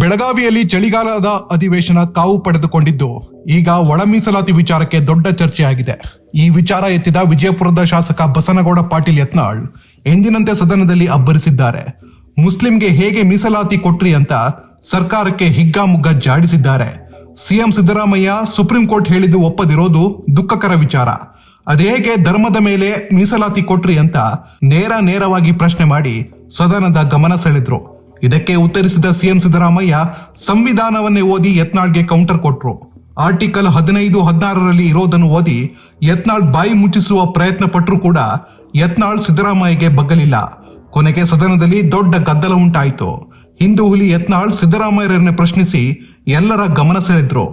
ಬೆಳಗಾವಿಯಲ್ಲಿ ಚಳಿಗಾಲದ ಅಧಿವೇಶನ ಕಾವು ಪಡೆದುಕೊಂಡಿದ್ದು, ಈಗ ಒಳ ಮೀಸಲಾತಿ ವಿಚಾರಕ್ಕೆ ದೊಡ್ಡ ಚರ್ಚೆಯಾಗಿದೆ. ಈ ವಿಚಾರ ಎತ್ತಿದ ವಿಜಯಪುರದ ಶಾಸಕ ಬಸನಗೌಡ ಪಾಟೀಲ್ ಯತ್ನಾಳ್ ಎಂದಿನಂತೆ ಸದನದಲ್ಲಿ ಅಬ್ಬರಿಸಿದ್ದಾರೆ. ಮುಸ್ಲಿಂಗೆ ಹೇಗೆ ಮೀಸಲಾತಿ ಕೊಟ್ರಿ ಅಂತ ಸರ್ಕಾರಕ್ಕೆ ಹಿಗ್ಗಾಮುಗ್ಗ ಜಾಡಿಸಿದ್ದಾರೆ. ಸಿಎಂ ಸಿದ್ದರಾಮಯ್ಯ ಸುಪ್ರೀಂ ಕೋರ್ಟ್ ಹೇಳಿದ್ದು ಒಪ್ಪದಿರೋದು ದುಃಖಕರ ವಿಚಾರ. ಅದೇಗೆ ಧರ್ಮದ ಮೇಲೆ ಮೀಸಲಾತಿ ಕೊಟ್ರಿ ಅಂತ ನೇರ ನೇರವಾಗಿ ಪ್ರಶ್ನೆ ಮಾಡಿ ಸದನದ ಗಮನ ಸೆಳೆದ್ರು. ಇದಕ್ಕೆ ಉತ್ತರಿಸಿದ ಸಿಎಂ ಸಿದ್ದರಾಮಯ್ಯ, ಸಂವಿಧಾನವನ್ನೇ ಓದಿ ಯತ್ನಾಳ್ಗೆ ಕೌಂಟರ್ ಕೊಟ್ರು. ಆರ್ಟಿಕಲ್ ಹದಿನೈದು ಹದಿನಾರರಲ್ಲಿ ಇರೋದನ್ನು ಓದಿ ಯತ್ನಾಳ್ ಬಾಯಿ ಮುಚ್ಚಿಸುವ ಪ್ರಯತ್ನ ಪಟ್ಟರು ಕೂಡ ಯತ್ನಾಳ್ ಸಿದ್ದರಾಮಯ್ಯಗೆ ಬಗ್ಗಲಿಲ್ಲ. ಕೊನೆಗೆ ಸದನದಲ್ಲಿ ದೊಡ್ಡ ಗದ್ದಲ ಉಂಟಾಯಿತು. ಹಿಂದೂ ಹುಲಿ ಯತ್ನಾಳ್ ಸಿದ್ದರಾಮಯ್ಯರನ್ನು ಪ್ರಶ್ನಿಸಿ ಎಲ್ಲರ ಗಮನ ಸೆಳೆದ್ರು.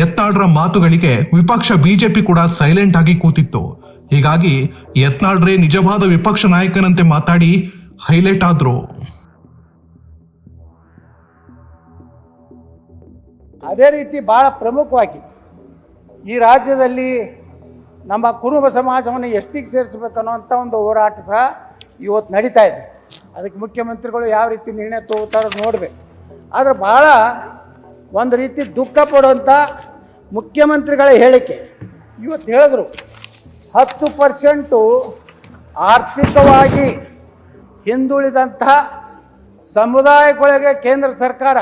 ಯತ್ನಾಳ್ರ ಮಾತುಗಳಿಗೆ ವಿಪಕ್ಷ ಬಿಜೆಪಿ ಕೂಡ ಸೈಲೆಂಟ್ ಆಗಿ ಕೂತಿತ್ತು. ಹೀಗಾಗಿ ಯತ್ನಾಳ್ರೇ ನಿಜವಾದ ವಿಪಕ್ಷ ನಾಯಕನಂತೆ ಮಾತಾಡಿ ಹೈಲೈಟ್ ಆದ್ರು. ಅದೇ ರೀತಿ ಭಾಳ ಪ್ರಮುಖವಾಗಿ ಈ ರಾಜ್ಯದಲ್ಲಿ ನಮ್ಮ ಕುರುಬ ಸಮಾಜವನ್ನು ಎಷ್ಟಿಗೆ ಸೇರಿಸಬೇಕು ಅನ್ನೋಂಥ ಒಂದು ಹೋರಾಟ ಸಹ ಇವತ್ತು ನಡೀತಾ ಇದೆ. ಅದಕ್ಕೆ ಮುಖ್ಯಮಂತ್ರಿಗಳು ಯಾವ ರೀತಿ ನಿರ್ಣಯ ತಗೋತಾರೋ ನೋಡಬೇಕು. ಆದರೆ ಭಾಳ ಒಂದು ರೀತಿ ದುಃಖ ಪಡುವಂಥ ಮುಖ್ಯಮಂತ್ರಿಗಳ ಹೇಳಿಕೆ. ಇವತ್ತು ಹೇಳಿದ್ರು, ಹತ್ತು ಪರ್ಸೆಂಟು ಆರ್ಥಿಕವಾಗಿ ಹಿಂದುಳಿದಂಥ ಸಮುದಾಯಗಳಿಗೆ ಕೇಂದ್ರ ಸರ್ಕಾರ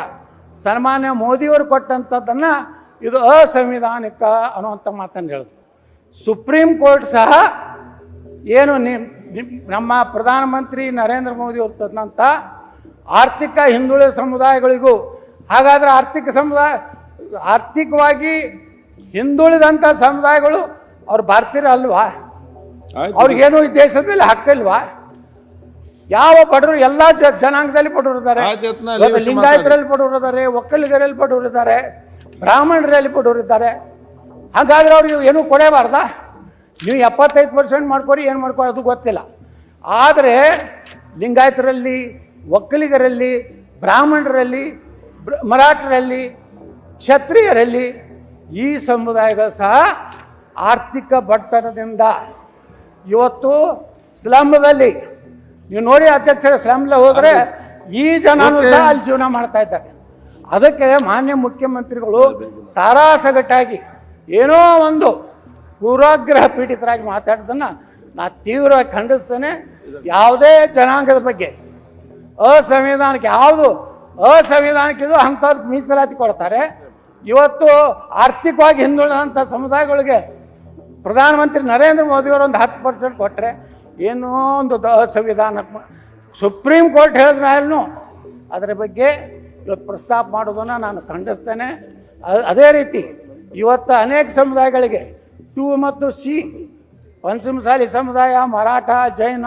ಸನ್ಮಾನ್ಯ ಮೋದಿಯವರು ಕೊಟ್ಟಂಥದ್ದನ್ನು ಇದು ಅಸಂವಿಧಾನಿಕ ಅನ್ನುವಂಥ ಮಾತನ್ನು ಹೇಳಿದ್ರು. ಸುಪ್ರೀಂ ಕೋರ್ಟ್ ಸಹ ಏನು ನಮ್ಮ ಪ್ರಧಾನಮಂತ್ರಿ ನರೇಂದ್ರ ಮೋದಿ ಅವರು ತಂದಂಥ ಆರ್ಥಿಕ ಹಿಂದುಳಿದ ಸಮುದಾಯಗಳಿಗೂ ಹಾಗಾದರೆ ಆರ್ಥಿಕ ಸಮುದಾಯ ಆರ್ಥಿಕವಾಗಿ ಹಿಂದುಳಿದಂಥ ಸಮುದಾಯಗಳು ಅವ್ರು ಭಾರತೀಯರು ಅಲ್ವಾ? ಅವ್ರಿಗೇನು ಈ ದೇಶದ ಮೇಲೆ ಹಕ್ಕಿಲ್ವಾ ಯಾವ ಬಡವರು ಎಲ್ಲ ಜ- ಜನಾಂಗದಲ್ಲಿ ಬಡವರು ಇದ್ದಾರೆ ಲಿಂಗಾಯತರಲ್ಲಿ ಬಡವರು ಇದ್ದಾರೆ ಒಕ್ಕಲಿಗರಲ್ಲಿ ಬಡವರು ಇದ್ದಾರೆ ಬ್ರಾಹ್ಮಣರಲ್ಲಿ ಬಡವರು ಇದ್ದಾರೆ ಹಾಗಾದ್ರೆ ಅವ್ರಿಗೆ ಏನೂ ಕೊಡೇಬಾರ್ದಾ ನೀವು ಎಪ್ಪತ್ತೈದು ಪರ್ಸೆಂಟ್ ಮಾಡ್ಕೊರಿ ಏನು ಮಾಡ್ಕೊರಿ ಅದು ಗೊತ್ತಿಲ್ಲ. ಆದರೆ ಲಿಂಗಾಯತರಲ್ಲಿ ಒಕ್ಕಲಿಗರಲ್ಲಿ ಬ್ರಾಹ್ಮಣರಲ್ಲಿ ಬ್ರ- ಮರಾಠರಲ್ಲಿ ಕ್ಷತ್ರಿಯರಲ್ಲಿ ಈ ಸಮುದಾಯಗಳು ಸಹ ಆರ್ಥಿಕ ಬಡತನದಿಂದ ಇವತ್ತು ಸ್ಲಮ್ದಲ್ಲಿ ನೀವು ನೋಡಿ ಅಧ್ಯಕ್ಷರ ಸ್ಲಮ್ಲ ಹೋದ್ರೆ ಈ ಜನನು ಸಹ ಅಲ್ಲಿ ಜೀವನ ಮಾಡ್ತಾ ಇದ್ದಾರೆ. ಅದಕ್ಕೆ ಮಾನ್ಯ ಮುಖ್ಯಮಂತ್ರಿಗಳು ಸಾರಾಸಗಟ್ಟಾಗಿ ಏನೋ ಒಂದು ಪೂರ್ವಾಗ್ರಹ ಪೀಡಿತರಾಗಿ ಮಾತಾಡೋದನ್ನ ನಾ ತೀವ್ರವಾಗಿ ಖಂಡಿಸ್ತೇನೆ. ಯಾವುದೇ ಜನಾಂಗದ ಬಗ್ಗೆ ಅಸಂವಿಧಾನಕ್ಕೆ ಯಾವುದು ಅಸಂವಿಧಾನಕ್ಕೆ ಇದು ಅಂಥವ್ರಿಗೆ ಮೀಸಲಾತಿ ಕೊಡ್ತಾರೆ. ಇವತ್ತು ಆರ್ಥಿಕವಾಗಿ ಹಿಂದುಳಿದಂಥ ಸಮುದಾಯಗಳಿಗೆ ಪ್ರಧಾನಮಂತ್ರಿ ನರೇಂದ್ರ ಮೋದಿಯವರು ಒಂದು ಹತ್ತು ಪರ್ಸೆಂಟ್ ಕೊಟ್ಟರೆ ಏನೋ ಒಂದು ದಹ ಸಂವಿಧಾನ ಸುಪ್ರೀಂ ಕೋರ್ಟ್ ಹೇಳಿದ ಮೇಲೂ ಅದರ ಬಗ್ಗೆ ಇವತ್ತು ಪ್ರಸ್ತಾಪ ಮಾಡೋದನ್ನು ನಾನು ಖಂಡಿಸ್ತೇನೆ ಅದೇ ರೀತಿ ಇವತ್ತು ಅನೇಕ ಸಮುದಾಯಗಳಿಗೆ ಟು ಮತ್ತು ಸಿ ಪಂಚಮಸಾಲಿ ಸಮುದಾಯ ಮರಾಠ ಜೈನ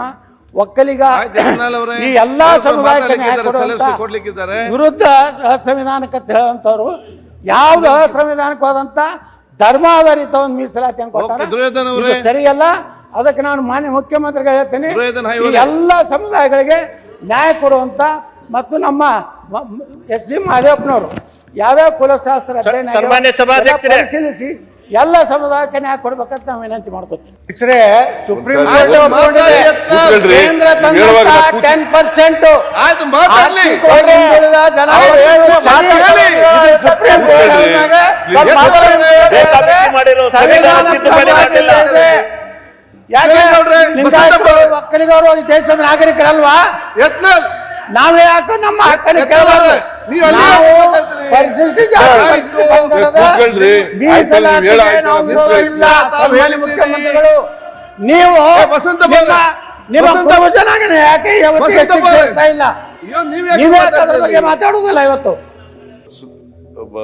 ಒಕ್ಕಲಿಗ ಈ ಎಲ್ಲ ಸಮುದಾಯಗಳಿಗೆ ಸಮುದಾಯಕ್ಕೆ. ವಿರುದ್ಧ ಸಂವಿಧಾನಕ್ಕೆ ಅಂತ ಹೇಳುವಂಥವ್ರು ಯಾವ್ದು ಸಂವಿಧಾನಕ್ಕೆ ಧರ್ಮ ಆಧಾರಿತ ಒಂದು ಮೀಸಲಾತಿ ಅಂತ ಕೊಟ್ಟಾರ ಅವರೇ. ಸರಿಯಲ್ಲ ಅದಕ್ಕೆ ನಾನು ಮಾನ್ಯ ಮುಖ್ಯಮಂತ್ರಿಗಳು ಹೇಳ್ತೇನೆ. ಎಲ್ಲ ಸಮುದಾಯಗಳಿಗೆ ನ್ಯಾಯ ಕೊಡುವಂತ ಮತ್ತು ನಮ್ಮ ಎಸ್ ಜಿ ಮಹದೇವಪ್ಪನವರು ಯಾವ್ಯಾವ ಕುಲಶಾಸ್ತ್ರ ಅಧ್ಯಯನ ಆಗ್ಯಾವ, ಸನ್ಮಾನ್ಯ ಸಭಾಧ್ಯಕ್ಷರೇ. ಎಲ್ಲ ಪರಿಶೀಲಿಸಿ ಎಲ್ಲ ಸಮುದಾಯಕ್ಕೆ ನ್ಯಾಯ ಕೊಡ್ಬೇಕಂತ ನಾವು ವಿನಂತಿ ಮಾಡ್ಕೊತೀವಿ. Supreme court ten percent. Supreme court ಯಾಕೆ ನೋಡ್ರಿ, ದೇಶದ ನಾಗರಿಕರಲ್ವಾ? ಯತ್ನಾಳ್ ನಾವೇ ಯಾಕೆ ನಮ್ಮ ಹಕ್ಕನ್ನು. ಕೇಳಬಾರ್ದು. ನೀವು. ಮುಖ್ಯಮಂತ್ರಿಗಳು ವಸಂತ ಜನಾಂಗನ ಯಾಕೆ ಇಲ್ಲ? ಅಯ್ಯೋ ನೀವ್ ಯಾಕೆ ನೀವೇ ಅದ್ರ ಬಗ್ಗೆ ಇದ್ದೀರಿ? ಮಾತಾಡುವುದಿಲ್ಲ ಇವತ್ತು. ಒಬ್ಬ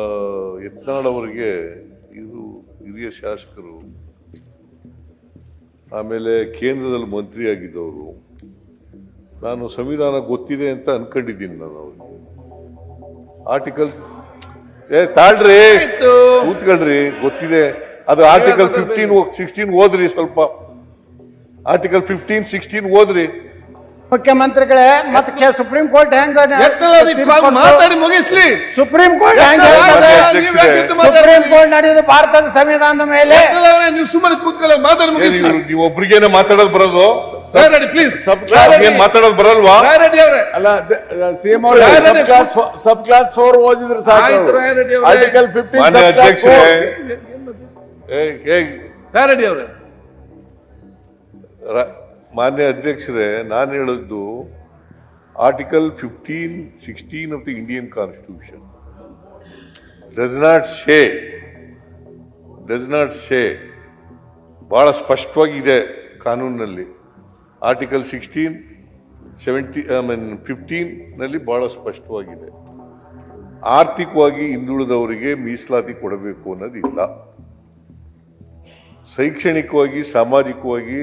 ಯತ್ನಾಳ್ ಅವರಿಗೆ ಇದು ಹಿರಿಯ ಶಾಸಕರು ಆಮೇಲೆ ಕೇಂದ್ರದಲ್ಲಿ ಮಂತ್ರಿ ಆಗಿದ್ದವರು ನಾನು ಸಂವಿಧಾನ ಗೊತ್ತಿದೆ ಅಂತ ಅನ್ಕೊಂಡಿದ್ದೀನಿ ನಾನು ಅವ್ರಿಗೆ. ಆರ್ಟಿಕಲ್ ಏ ತಾಳ್ರಿ. ಕೂತ್ಕೊಳ್ರಿ ಗೊತ್ತಿದೆ. ಅದು ಆರ್ಟಿಕಲ್ ಫಿಫ್ಟೀನ್ ಸಿಕ್ಸ್ಟೀನ್ ಓದ್ರಿ ಸ್ವಲ್ಪ. ಆರ್ಟಿಕಲ್ ಫಿಫ್ಟೀನ್ ಸಿಕ್ಸ್ಟೀನ್ ಓದ್ರಿ. ಮುಖ್ಯಮಂತ್ರಿಗಳೇ ಮತ್ತೆ ಸುಪ್ರೀಂ ಕೋರ್ಟ್ ಹೆಂಗ ಮಾತಾಡಿ ಮುಗಿಸ್ಲಿ ಸುಪ್ರೀಂ ಕೋರ್ಟ್ ಹೆಂಗ್ ಯತ್ನಾಳ್ ಹೇಳ್ತದೆ? ನೀವ್ ಯಾಕೆ ಇದ್ದು ಸುಪ್ರೀಂ ಕೋರ್ಟ್ ನಡೆಯುವುದು ಭಾರತದ ಸಂವಿಧಾನದ ಮೇಲೆ ಅವರೇ, ನೀವು ಸುಮ್ಮನೆ ಕೂತ್ಕೊಳ್ಳಿ ಮಾತಾಡಿ ಮುಗಿಸ್ಲಿ ನೀವು ಒಬ್ರಿಗೇನೆ ಮಾತಾಡೋದು ಬರೋದು ಪ್ಲೀಸ್ ಏನ್ ಮಾತಾಡೋದು ಬರಲ್ವಾ ರೆಡ್ಡಿ ಅವರೇ ಅಲ್ಲ ಸಿಎಂ ಅವರು sub clause sub clause four ಓದಿದ್ರೆ ಆಯ್ತು, ರಾಯ್ ರೆಡ್ಡಿ ಸಾಕು ಅವರೇ. ಆರ್ಟಿಕಲ್ ಫಿಫ್ಟೀನ್ ಮಾನ್ಯ ಸಬ್ ಕ್ಲಾಸ್ ಅಧ್ಯಕ್ಷರೇ ಫೋರ್ ಏ, ಏ, ರೆಡ್ಡಿ ಅವರೇ ರ- ಮಾನ್ಯ ಅಧ್ಯಕ್ಷರೇ, ನಾನು ಹೇಳಿದ್ದು article fifteen sixteen of the Indian constitution does not say does not say ಭಾಳ ಸ್ಪಷ್ಟವಾಗಿದೆ ಕಾನೂನಿನಲ್ಲಿ. Article sixteen seventy I mean ಫಿಫ್ಟೀನ್ನಲ್ಲಿ ಭಾಳ ಸ್ಪಷ್ಟವಾಗಿದೆ. ಆರ್ಥಿಕವಾಗಿ ಹಿಂದುಳಿದವರಿಗೆ ಮೀಸಲಾತಿ ಕೊಡಬೇಕು ಅನ್ನೋದಿಲ್ಲ. ಶೈಕ್ಷಣಿಕವಾಗಿ, ಸಾಮಾಜಿಕವಾಗಿ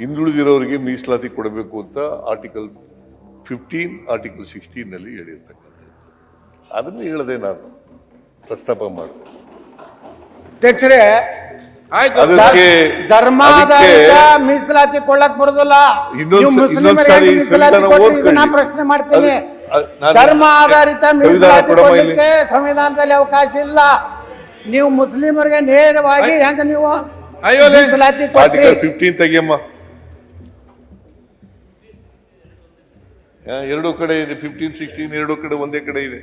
ಹಿಂದುಳಿದಿರೋರಿಗೆ ಮೀಸಲಾತಿ ಕೊಡಬೇಕು ಅಂತ ಆರ್ಟಿಕಲ್ ಫಿಫ್ಟೀನ್ ಆರ್ಟಿಕಲ್ ಸಿಕ್ಸ್ಟೀನಲ್ಲಿ ಹೇಳಿರ್ತಕ್ಕಂಥದ್ದು. ಅದನ್ನು ಹೇಳದೆ ನಾನು ಪ್ರಸ್ತಾಪ ಮಾಡಿದೆ ಅಧ್ಯಕ್ಷರೇ ಆಯ್ತು. ಅದಕ್ಕೆ ಧರ್ಮಾಧಾರಿತ ಮೀಸಲಾತಿ ಕೊಳ್ಳಕ್ ಬರುದಿಲ್ಲ. ಪ್ರಶ್ನೆ ಮಾಡ್ತೀನಿ. ಧರ್ಮ ಆಧಾರಿತ ಮೀಸಲಾತಿ ಇಲ್ಲಿ. ಸಂವಿಧಾನದಲ್ಲಿ ಅವಕಾಶ ಇಲ್ಲ. ನೀವು ಮುಸ್ಲಿಮರಿಗೆ ನೇರವಾಗಿ ಹೆಂಗ ನೀವು. ಮೀಸಲಾತಿ ಆರ್ಟಿಕಲ್ ಫಿಫ್ಟೀನ್ ತೆಗಿಯಮ್ಮ. ಎರಡು ಕಡೆ ಇದೆ 15 16 ಎರಡು ಕಡೆ ಒಂದೇ ಕಡೆ ಇದೆ.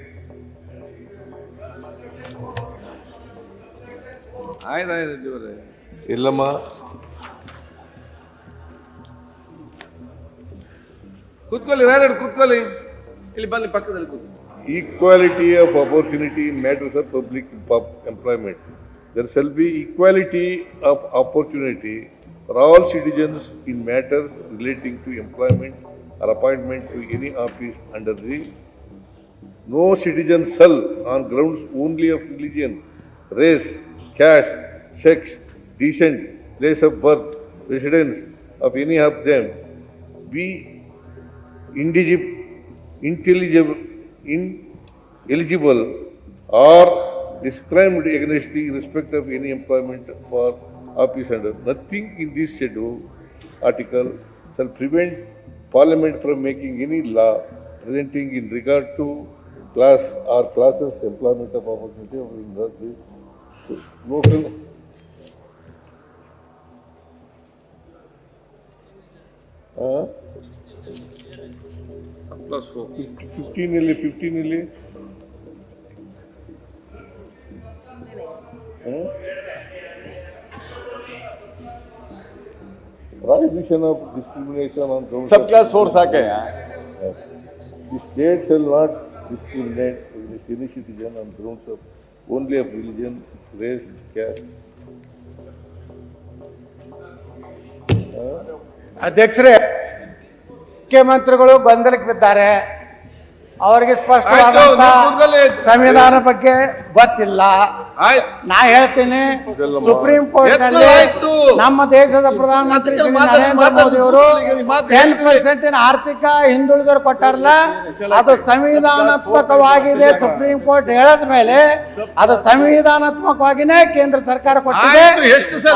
ಹಾಯ್ ಆಯ್ತಾ ಇದು ರೆ ಇಲ್ಲಮ್ಮ. ಕೂತ್ಕೋಲಿ ರಾಯರೇ ಕೂತ್ಕೋಲಿ ಇಲ್ಲಿ ಬನ್ನಿ ಪಕ್ಕದಲ್ಲಿ ಕೂತ್ಕೊಳ್ಳಿ. Equality of opportunity matters of public employment there shall be equality of opportunity for all citizens in matter relating to employment or appointment to any office under the no citizen shall on grounds only of religion, race, caste, sex, descent, place of birth, residence of any of them be intelligible, ineligible or discriminated against the respect of any employment for office under. Nothing in this schedule article shall prevent parliament from making any law presenting in regard to class or classes employment of opportunity of industry local uh, plus four fifteen ಇಲ್ಲಿ fifteen ಇಲ್ಲಿ prohibition of discrimination on grounds Subclass 4 Saka, yeah. The state shall not discriminate against any citizen on grounds of only of religion, race, caste. ಅಧ್ಯಕ್ಷರೇ ಮುಖ್ಯಮಂತ್ರಿಗಳು ಗೊಂದಲಕ್ಕೆ ಬಿದ್ದಾರೆ ಅವರಿಗೆ ಸ್ಪಷ್ಟವಾದ ಆಯ್ತು, ಸಂವಿಧಾನ ಬಗ್ಗೆ ಗೊತ್ತಿಲ್ಲ. ಆಯ್ತು. ನಾ ಹೇಳ್ತೀನಿ ಸುಪ್ರೀಂ ಕೋರ್ಟ್ನಲ್ಲಿ ನಮ್ಮ ದೇಶದ ಪ್ರಧಾನಮಂತ್ರಿ ನರೇಂದ್ರ ಮೋದಿ ಅವರು ಟೆನ್ ಪರ್ಸೆಂಟ್ ಆರ್ಥಿಕ ಹಿಂದುಳಿದವರು ಕೊಟ್ಟಾರಲ್ಲ ಅದು ಸಂವಿಧಾನಾತ್ಮಕವಾಗಿದೆ ಸುಪ್ರೀಂ ಕೋರ್ಟ್ ಹೇಳದ ಮೇಲೆ ಅದು ಸಂವಿಧಾನಾತ್ಮಕವಾಗಿನೇ ಕೇಂದ್ರ ಸರ್ಕಾರ ಕೊಟ್ಟಿದೆ.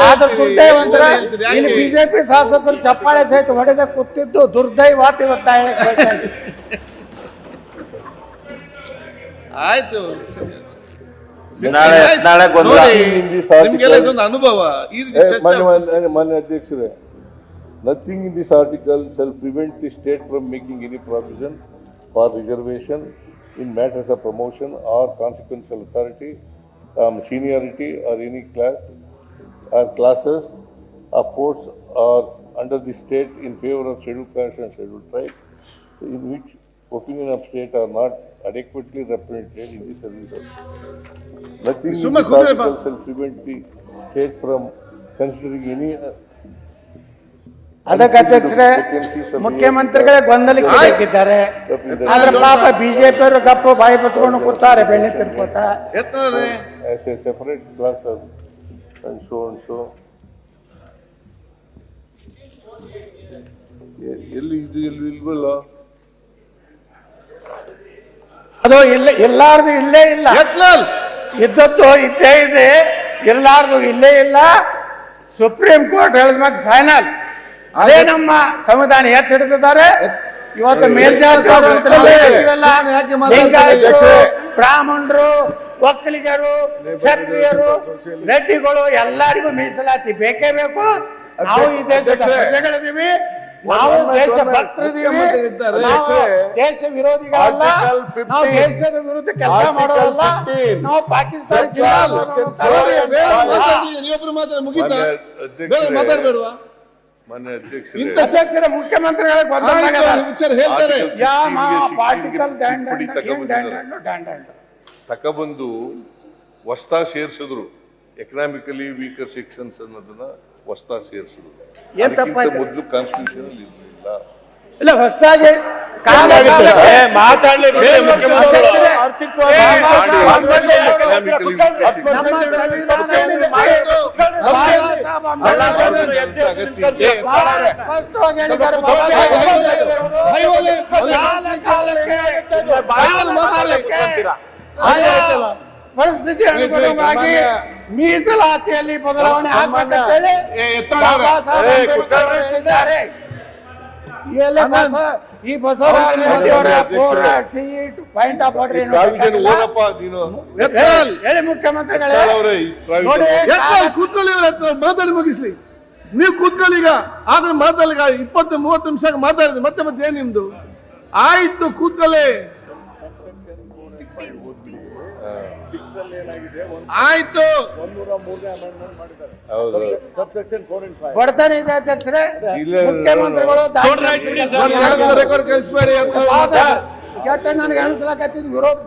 ಅದ್ರ ದುರ್ದೈವಂತರ? ಇಲ್ಲಿ ಬಿಜೆಪಿ ಶಾಸಕರು ಚಪ್ಪಾಳೆ ಸಹಿತ ಹೊಡೆದ ಕೂತಿದ್ದು ದುರ್ದೈವ ಅಂತ ಇವತ್ತ ಹೇಳಕ್. ಆಯ್ತು. ನಾಳೆ ನಾಳೆ ಗೊಂದಲ ನೋಡಿ, Nothing in this article- ನಿಮ್ಗೆಲ್ಲ ಇದೊಂದು ಅನುಭವ. ಈ ರೀತಿ Eh, ಚರ್ಚೆ ಮಾನ್ಯ ಮಾನ್ಯ- ಮಾನ್ಯ ಅಧ್ಯಕ್ಷರೇ nothing in this article shall prevent the state from making any provision for reservation in matters of promotion or consequential authority seniority or any class or classes of posts or under the state in favour of schedule caste and schedule tribe in which opinion of state are not adequately represented in the service. Nothing in ಸುಮ್ಮನೆ this ಕೂತ್ಕೊಳ್ಳಿ ಬಾ. article shall prevent the state from considering any uh, ಅದಕ್ಕೆ ಅಧ್ಯಕ್ಷರೇ ಮುಖ್ಯಮಂತ್ರಿಗಳೇ ಗೊಂದಲಕ್ಕೆ ಬೇಕಿದ್ದಾರೆ ಆದ್ರೆ ಪಾಪ BJP ಅವರು ಗಪ್ಪ ಬಾಯಿ ಬಚ್ಕೊಂಡು ಕೂತಾರೆ ಬೆಣ್ಣೆ ತಿನ್ಕೋತ as a separate class of and so and so. ಎಲ್ಲಿ ಇದು ಎಲ್ಲಿ ಇಲ್ವಲ್ಲ ಅದು ಇಲ್ಲ ಎಲ್ಲಾರ್ದು ಇಲ್ಲೇ ಇಲ್ಲ. ಇದ್ದದ್ದು ಇದ್ದೇ ಇದೆ ಎಲ್ಲಾರ್ದು ಇಲ್ಲೇ ಇಲ್ಲ. ಸುಪ್ರೀಂ ಕೋರ್ಟ್ ಹೇಳಿದ ಮ್ಯಾಗ ಫೈನಲ್. ಅದೇ ನಮ್ಮ ಸಂವಿಧಾನ ಎತ್ತಿ ಹಿಡಿದಿದ್ದಾರೆ. ಇವತ್ತು ಮೇಲ್ಜಾತಿ ಅಂತ ನಾವು ಯಾಕೆ ಮಾತಾಡ್ತಾರೆ? ಬ್ರಾಹ್ಮಣರು ಒಕ್ಕಲಿಗರು ಕ್ಷತ್ರಿಯರು ರೆಡ್ಡಿಗಳು ಎಲ್ಲರಿಗೂ ಮೀಸಲಾತಿ ಬೇಕೇ ಬೇಕು. ನಾವು ಈ ದೇಶದ. ಪ್ರಜೆಗಳಿದ್ದೀವಿ. ನಾವು ದೇಶ ಭಕ್ತರಿದ್ದೀವಿ. ದೇಶ ವಿರೋಧಿಗಳಲ್ಲ Article 15. ನಾವು ದೇಶದ ವಿರುದ್ಧ ಕೆಲಸ ಮಾಡೋದಲ್ಲ. ಮಾಡೋಲ್ಲ 15. ನಾವು ಪಾಕಿಸ್ತಾನ ಮಾತಾಡ್ಬೇಡವಾ? ಅಧ್ಯಕ್ಷರೇ. ಇಂಥ ವಿಚಾರ ಹೇಳ್ತಾರೆ. ಪಾರ್ಟಿಕಲ್ ತಕಬಂದು ಹೊಸ್ತಾ ಸೇರ್ಸಿದ್ರು. ಎಕನಾಮಿಕಲಿ ವೀಕರ್ ಸೆಕ್ಷನ್ಸ್ ಅನ್ನೋದನ್ನ ಏನ್ ಅದಕ್ಕಿಂತ ತಪ್ಪಾಯ್ತು? ಮೊದಲು ಕಾನ್ಸ್ಟಿಟ್ಯೂಷನ್ ಅಲ್ಲಿ ಇರ್ಲಿಲ್ಲ ಇಲ್ಲ ಹೊಸದಾಗಿ ಕಾಲ ಏ, ಮಾತಾಡ್ಲಿ ಬಿಡಿ ಮುಖ್ಯಮಂತ್ರಿಗಳು. ನಮ್ಮ ಸಂವಿಧಾನದಲ್ಲಿ ಬಾಬಾ ಸಾಹೇಬ್ ಅಂಬೇಡ್ಕರ್ ಬಹಳ ಸ್ಪಷ್ಟವಾಗಿ ಹೇಳಿದ್ದಾರೆ ಬಾಬಾ ಸಾಹೇಬ್ ಅಂಬೇಡ್ಕರ್ ಹೈವಲ್ಲಿ ಕಾಲ ಕಾಲಕ್ಕೆ ಮಾತಾಡ್ಲಿ. ಆಯಾ ಪರಿಸ್ಥಿತಿ ಅನುಗುಣವಾಗಿ ಮೀಸಲಾತಿಯಲ್ಲಿ ಬದಲಾವಣೆ ಆಗ್ಬೇಕಂತೇಳಿ. ಬಾಬಾ ಸಾಹೇಬ್ ಅಂಬೇಡ್ಕರ್ ಹೇಳಿದ್ದಾರೆ. ಈ ಬಸವರಾಜ ಪಾಯಿಂಟ್ ಆಫ್ ಆರ್ಡರ್ ಹೇಳಿ ಮುಖ್ಯಮಂತ್ರಿಗಳೇ. ಕೂತ್ಕೊಳ್ಳಿ ಮಾತಾಡಿ ಮುಗಿಸ್ಲಿ. ನೀವು ಕೂತ್ಕೊಳ್ಳಿ ಈಗ. ಆದ್ರೆ ಮಾತಾಡಿ ಈಗ ಇಪ್ಪತ್ತು ಮೂವತ್ತು ನಿಮಿಷ ಮಾತಾಡಿದ್ರಿ ಮತ್ತೆ ಮತ್ತೆ ಏನ್ ನಿಮ್ದು? ಆಯ್ತು ಕೂತ್ಕೊಳ್ಳಿ. ಆಯ್ತು. ಹೌದು ಬಡತನ ಇದೆ ಅಧ್ಯಕ್ಷರೇ. ಮುಖ್ಯಮಂತ್ರಿಗಳು ಸರ್, ಯಾರ್ಗೂ ರೆಕಾರ್ಡ್ ಕಳಿಸ್ಬೇಡಿ ಅಂತ. ಕೆಟ್ಟ ನನಗೆ ಅನಿಸ್ಲಾಕತ್ತಿದ್ ವಿರೋಧ.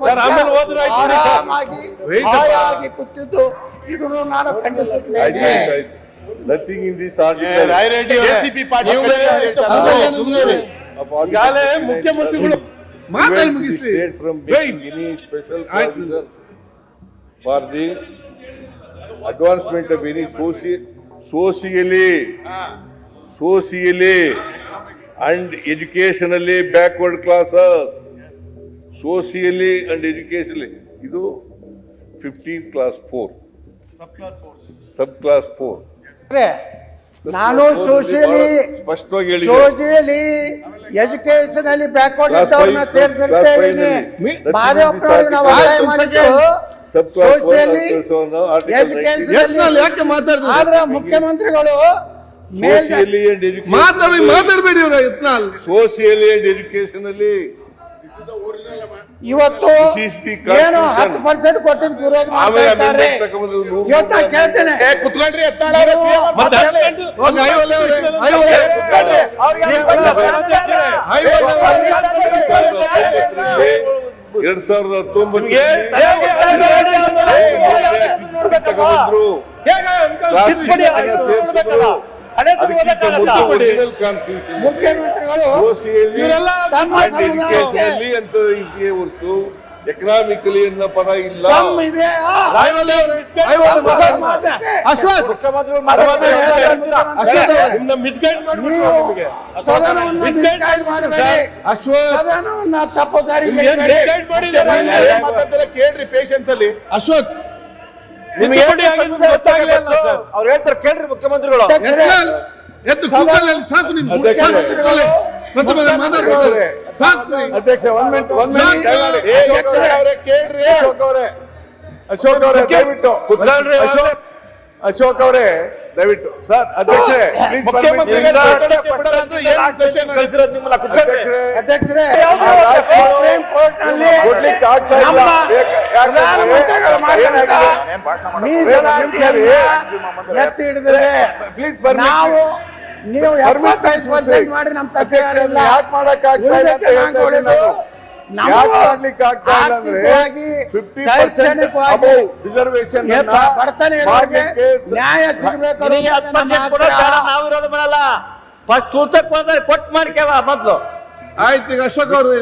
ಆರಾಮಾಗಿ ಕೂತಿದ್ದು. ಇದನ್ನು ನಾನು ಖಂಡಿಸುತ್ತೇನೆ. Nothing in this. ಈಗಾಗಲೇ ಮುಖ್ಯಮಂತ್ರಿಗಳು ಮಾತಾಡಿ ಮುಗಿಸಿ state for the advancement of any ಸೋಸಿ ಸೋಸಿಯಲಿ ಸೋಸಿಯಲಿ ಅಂಡ್ ಎಜುಕೇಶನ್ ಅಲ್ಲಿ backward class socially and education ಇದು fifteen clause four sub clause four ನಾನು ಸೋಶಿಯಲಿ ಸ್ಪಷ್ಟವಾಗಿ ಸೋಶಿಯಲಿ ಎಜುಕೇಶನ್ ಅಲ್ಲಿ ಬ್ಯಾಕ್ವರ್ಡ್ ಸೇರಿಸಿ ಸೋಷಿಯಲಿ ಎಜುಕೇಶನ್ ಯಾಕೆ ಆದ್ರೆ ಮುಖ್ಯಮಂತ್ರಿಗಳು ಮೇಲ್ Socially and educationally. ಮಾತಾಡಿ ಅಂಡ್ ಇವ್ರ ಅಲ್ಲಿ ಇವತ್ತು ಏನು. ಹತ್ತು ಪರ್ಸೆಂಟ್ ಕೊಟ್ಟಿದ್ ವಿರೋಧ ಇವತ್ತು ಕೇಳ್ತೇನೆ. ಐವಲ್ಲಿ. ಎರಡ್ ಸಾವಿರದ ಹತ್ತೊಂಬತ್ತು ಮುಖ್ಯಮಂತ್ರಿಗಳು ಇದೆಯೇ ಹೊರತು ಎಕನಾಮಿಕಲಿ ಅನ್ನೋ ಪದ ಇಲ್ಲ. ಅಶ್ವಥ್. ತಪ್ಪು ಕೇಳ್ರಿ ಪೇಷನ್ಸ್ ಅಲ್ಲಿ. ಅಶ್ವಥ್. ನಿಮ್ಗೆ ಏನ್ ಆಗಿದ್ದು ಗೊತ್ತಾಗ್ಲಿಲ್ಲ ಸರ್. ಅವ್ರು ಹೇಳ್ತಾರೆ ಕೇಳ್ರಿ ಮುಖ್ಯಮಂತ್ರಿಗಳು. ಸಾಕು. ಅಧ್ಯಕ್ಷ ಒಂದ್ ಮಿನಿಟ್ ಒಂದ್. ಮಿನಿಟ್ ಅಶೋಕ್ ಅವರೇ ಕೇಳ್ರಿ. ಅಶೋಕ್ ಅವರೇ. ಅಶೋಕ್ ಅವರೇ ದಯವಿಟ್ಟು. ಅಶೋಕ್ ಅಶೋಕ್ ಅವರೇ ದಯವಿಟ್ಟು. ಸರ್ ಅಧ್ಯಕ್ಷರೇ ಪ್ಲೀಸ್ ಅಧ್ಯಕ್ಷರೇ ಆಗ್ತಾ ಇಲ್ಲ. ಎತ್ತಿ ಹಿಡಿದ್ರೆ ಪ್ಲೀಸ್ ನಾವು ನೀವು ಎಪ್ಪತ್ತೈದು ಪರ್ಸೆಂಟ್ ಮಾಡಿ ನಮ್ಮ ತಕರಾರಿಲ್ಲ ಯಾಕೆ ಮಾಡಕ್ ಆಗ್ತಾ ಇಲ್ಲ ಅಂತ ಹೇಳ್ತಾ ಇದ್ದೀನಿ ರಿಸರ್ವೇಶನ್ ನ್ಯಾಯ ಸಿಗಬೇಕು ನಿನಗೆ ಹತ್ತು ಪರ್ಸೆಂಟ್ ಕೊಡೋದು ಬೇಡ, ನಾವು ವಿರೋಧ ಮಾಡಲ್ಲ ಫಸ್ಟ್ ಹೋದ್ರೆ ಕೊಟ್ಟು ಮಾಡ್ಕೇವ ಮೊದ್ಲು. ಆಯ್ತು ಈಗ ಅಶೋಕ್ ಅವ್ರು.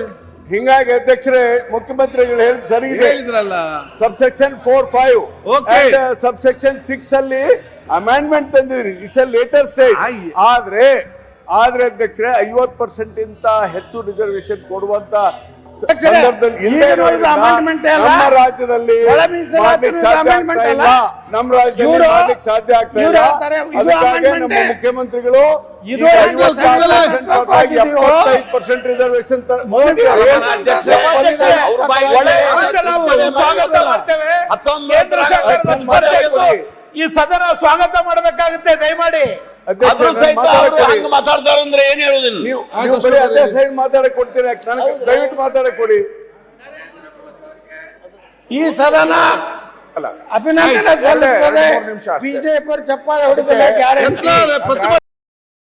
ಹಿಂಗಾಗಿ ಅಧ್ಯಕ್ಷರೇ ಮುಖ್ಯಮಂತ್ರಿಗಳು ಹೇಳಿದ್ ಸರಿ ಇದೆ. Sub section four five sub section six ಅಲ್ಲಿ ಅಮೆಂಡ್ಮೆಂಟ್ ತಂದಿದ್ರಿ ಇಟ್ಸ್ ಅ ಲೇಟರ್ ಸ್ಟೇಜ್ ಆಯ್. ಆದ್ರೆ ಆದ್ರೆ ಅಧ್ಯಕ್ಷರೇ ಐವತ್ ಪರ್ಸೆಂಟ್ ಇಂತ ಹೆಚ್ಚು ರಿಸರ್ವೇಶನ್ ಕೊಡುವಂತ ರಾಜ್ಯದಲ್ಲಿ ನಮ್ಮ ರಾಜ್ಯದಲ್ಲಿ ಸಾಧ್ಯ ಆಗ್ತಾ ಇಲ್ಲ. ಅದಕ್ಕಾಗಿ ನಮ್ಮ ಮುಖ್ಯಮಂತ್ರಿಗಳು? ಎಪ್ಪತ್ತೈದು ಪರ್ಸೆಂಟ್ ರಿಸರ್ವೇಶನ್ ಮೋದಿ ಈ ಸದನ ಸ್ವಾಗತ ಮಾಡಬೇಕಾಗುತ್ತೆ ದಯಮಾಡಿ. ಅಧ್ಯಕ್ಷರೇ, ಅದ್ರ ಸಹಿತ ಮಾತಾಡಕ್ ಅವರು ಕೊಡಿ. ಹಂಗ ಮಾತಾಡ್ತಾರೆ ಅಂದ್ರೆ ಏನ್ ಹೇಳುದಿಲ್ಲ ನೀವು ನೀವು ಬರೀ ಅದೇ ಸೈಡ್ ಮಾತಾಡಕ್ ಕೊಡ್ತೀರಾ? ನನಗೆ ದಯವಿಟ್ಟು ಮಾತಾಡಕ್ ಕೊಡಿ. ಈ ಸದನ ಅಭಿನಂದನೆ ಬಿಜೆಪಿ ಚಪ್ಪಾಳೆ ಗ್ಯಾರಂಟಿ ಪ್ರತಿಭಟನೆ